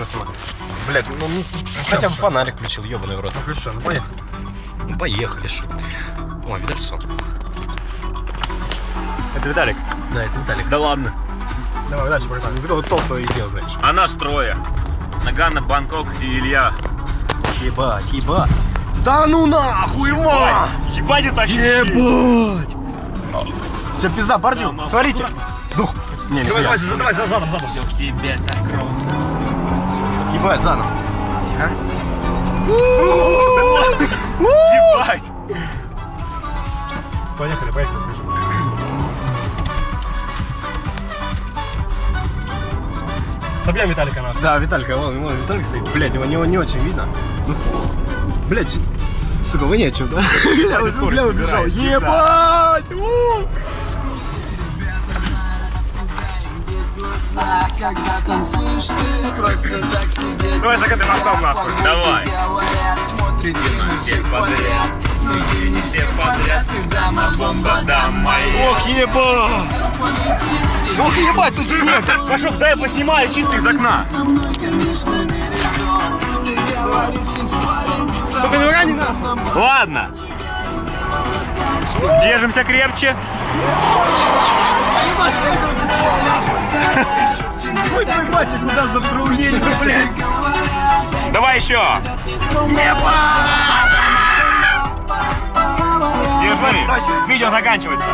естественно, снимаю. Блядь, ну, ну, хотя бы фонарик включил, ебаный в рот. Ну хорошо, ну поехали. Ну, поехали, шо. Ой, видали сон? Это Виталик. Да, это Виталик. Да ладно. Давай дальше, братан. Ты такого толстого и знаешь. А нас трое. Нагана, Бангкок и Илья. Ебать, ебать. Да ну нахуй, ма! Ебать это Ебать! Все, пизда, бордю. Смотрите. Дух. Не, не Давай, давай, давай, задом, задом. Тебе так Ебать, заново. Ебать. Поехали, поехали. Собьем Виталика на. Да, Виталька, вон, вон Виталик стоит. Блять, его не, не очень видно. Ну, блять, сука, вы нечем, да? Бля, скорость бля, убежал. Ебать! у! Когда танцуешь ты, просто так сидеть Давай закаты мостом нахуй. Давай. Говорят, смотрите на всех подряд Но ты не всех подряд, ты дама бомба, дама Ох, ебать! Ох, ебать, тут снег! Пошел, дай поснимаю чисто из окна. Только не рани нахуй! Ладно. Держимся крепче. Батя, куда запружинил, блядь! Давай еще. Держи. Видео заканчивается.